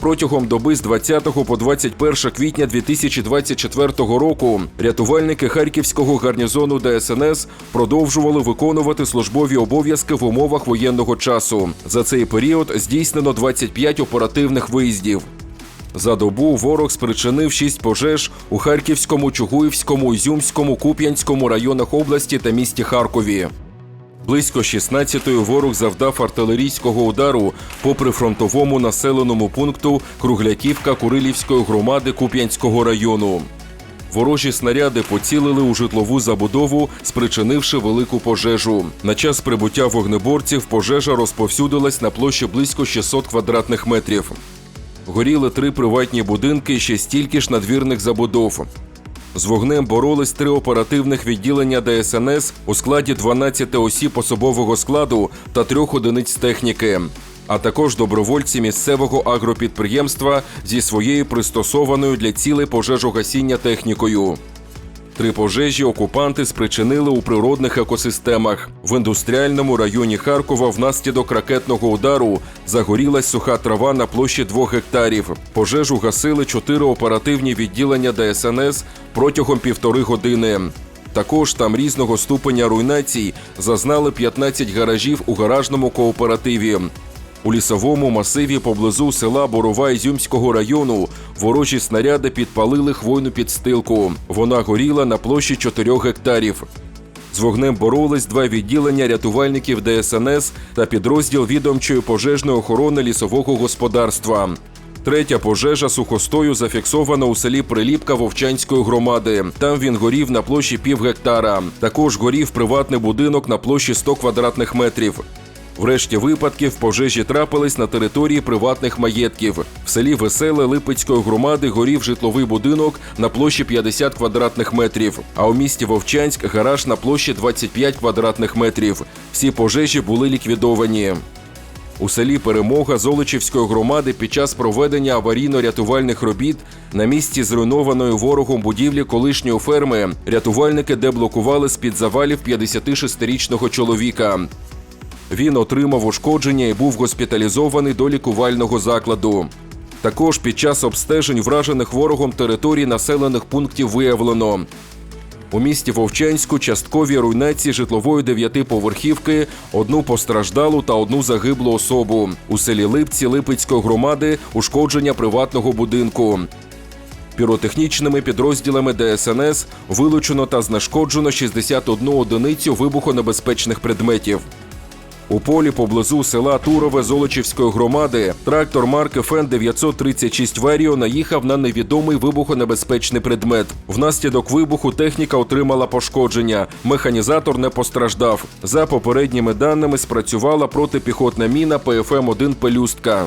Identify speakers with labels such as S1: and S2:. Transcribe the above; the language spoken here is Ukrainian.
S1: Протягом доби з 20 по 21 квітня 2024 року рятувальники харківського гарнізону ДСНС продовжували виконувати службові обов'язки в умовах воєнного часу. За цей період здійснено 25 оперативних виїздів. За добу ворог спричинив шість пожеж у Харківському, Чугуївському, Ізюмському, Куп'янському районах області та місті Харкові. Близько 16-ї ворог завдав артилерійського удару по прифронтовому населеному пункту Кругляківка Курилівської громади Куп'янського району. Ворожі снаряди поцілили у житлову забудову, спричинивши велику пожежу. На час прибуття вогнеборців пожежа розповсюдилась на площі близько 600 квадратних метрів. Горіли три приватні будинки ще стільки ж надвірних забудов. З вогнем боролись три оперативних відділення ДСНС у складі 12 осіб особового складу та трьох одиниць техніки, а також добровольці місцевого агропідприємства зі своєю пристосованою для цілей пожежогасіння технікою. Три пожежі окупанти спричинили у природних екосистемах. В індустріальному районі Харкова внаслідок ракетного удару загорілась суха трава на площі двох гектарів. Пожежу гасили чотири оперативні відділення ДСНС протягом півтори години. Також там різного ступеня руйнацій зазнали 15 гаражів у гаражному кооперативі. У лісовому масиві поблизу села Борова Ізюмського району ворожі снаряди підпалили хвойну підстилку. Вона горіла на площі 4 гектарів. З вогнем боролись два відділення рятувальників ДСНС та підрозділ відомчої пожежної охорони лісового господарства. Третя пожежа сухостою зафіксована у селі Приліпка Вовчанської громади. Там він горів на площі пів гектара. Також горів приватний будинок на площі 100 квадратних метрів. В решті випадків пожежі трапились на території приватних маєтків. В селі Веселе Липецької громади горів житловий будинок на площі 50 квадратних метрів. А у місті Вовчанськ гараж на площі 25 квадратних метрів. Всі пожежі були ліквідовані. У селі Перемога Золочівської громади під час проведення аварійно-рятувальних робіт на місці зруйнованої ворогом будівлі колишньої ферми рятувальники деблокували з-під завалів 56-річного чоловіка. Він отримав ушкодження і був госпіталізований до лікувального закладу. Також під час обстежень вражених ворогом територій населених пунктів виявлено. У місті Вовчанську часткові руйнації житлової дев'ятиповерхівки, одну постраждалу та одну загиблу особу. У селі Липці Липецької громади ушкодження приватного будинку. Піротехнічними підрозділами ДСНС вилучено та знешкоджено 61 одиницю вибухонебезпечних предметів. У полі поблизу села Турове Золочівської громади трактор марки Фен 936 Веріо наїхав на невідомий вибухонебезпечний предмет. Внаслідок вибуху техніка отримала пошкодження. Механізатор не постраждав. За попередніми даними спрацювала протипіхотна міна ПФМ-1 Пелюстка.